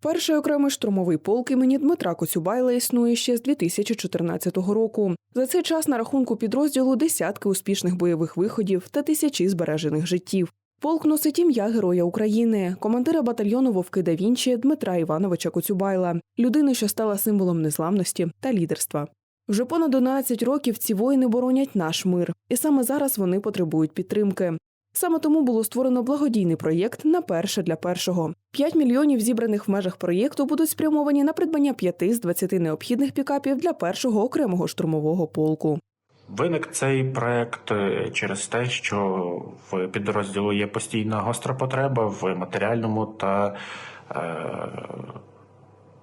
Перший окремий штурмовий полк імені Дмитра Коцюбайла існує ще з 2014 року. За цей час на рахунку підрозділу десятки успішних бойових виходів та тисячі збережених життів. Полк носить ім'я Героя України, командира батальйону Вовки да Вінчі Дмитра Івановича Коцюбайла, людини, що стала символом незламності та лідерства. Вже понад 11 років ці воїни боронять наш мир, і саме зараз вони потребують підтримки. Саме тому було створено благодійний проєкт на перше для першого. 5 мільйонів зібраних в межах проєкту будуть спрямовані на придбання п'яти з 20 необхідних пікапів для першого окремого штурмового полку. Виник цей проект е, через те, що в підрозділу є постійна гостра потреба в матеріальному та е,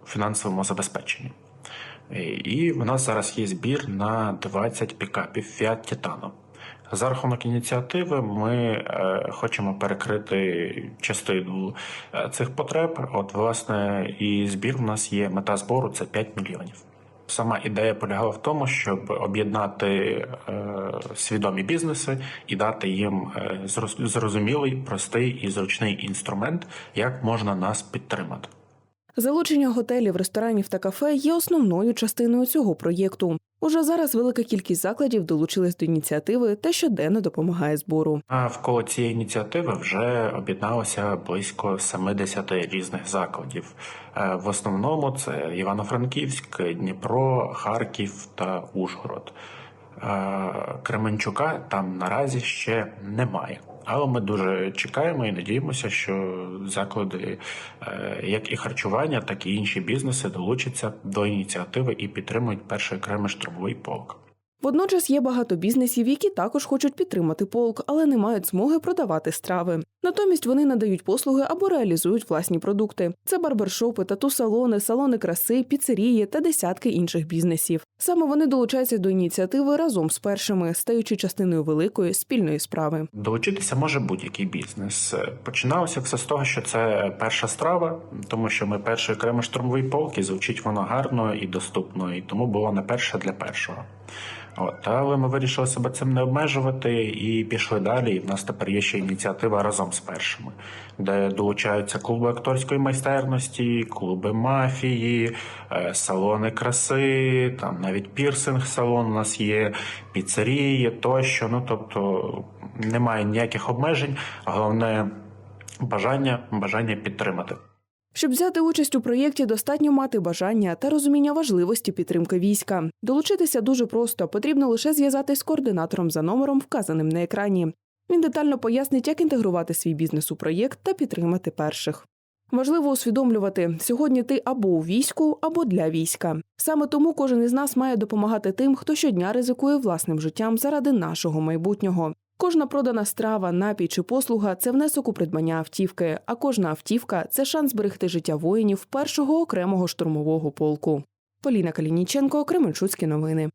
фінансовому забезпеченні. І- І в нас зараз є збір на 20 пікапів Fiat Titano. За рахунок ініціативи ми е, хочемо перекрити частину е, цих потреб. От, власне, і збір в нас є мета збору це 5 мільйонів. Сама ідея полягала в тому, щоб об'єднати е, свідомі бізнеси і дати їм зрозумілий, простий і зручний інструмент, як можна нас підтримати. Залучення готелів, ресторанів та кафе є основною частиною цього проєкту. Уже зараз велика кількість закладів долучилась до ініціативи та щоденно допомагає збору. Навколо цієї ініціативи вже об'єдналося близько 70 різних закладів. Е, В основному це Івано-Франківськ, Дніпро, Харків та Ужгород. Е, Кременчука там наразі ще немає. Але ми дуже чекаємо і надіємося, що заклади, е, як і харчування, так і інші бізнеси долучаться до ініціативи і підтримують перший окремий штурмовий полк. Водночас є багато бізнесів, які також хочуть підтримати полк, але не мають змоги продавати страви. Натомість вони надають послуги або реалізують власні продукти. Це барбершопи, тату-салони, салони краси, піцерії та десятки інших бізнесів. Саме вони долучаються до ініціативи разом з першими, стаючи частиною великої спільної справи. Долучитися може будь-який бізнес. Починалося все з того, що це перша страва, тому що ми перший окремий штурмовий полк і звучить воно гарно і доступно, і тому було не перше для першого. От, але ми вирішили себе цим не обмежувати і пішли далі. І в нас тепер є ще ініціатива разом з першими, де долучаються клуби акторської майстерності, клуби мафії, е, салони краси, там навіть пірсинг салон у нас є, піцерії тощо. Ну тобто немає ніяких обмежень, головне бажання, бажання підтримати. Щоб взяти участь у проєкті, достатньо мати бажання та розуміння важливості підтримки війська. Долучитися дуже просто, потрібно лише зв'язатись з координатором за номером, вказаним на екрані. Він детально пояснить, як інтегрувати свій бізнес у проєкт та підтримати перших. Важливо усвідомлювати, сьогодні ти або у війську, або для війська. Саме тому кожен із нас має допомагати тим, хто щодня ризикує власним життям заради нашого майбутнього. Кожна продана страва, напій чи послуга це внесок у придбання автівки, а кожна автівка це шанс зберегти життя воїнів першого окремого штурмового полку. Поліна Калініченко, Кременчуцькі новини.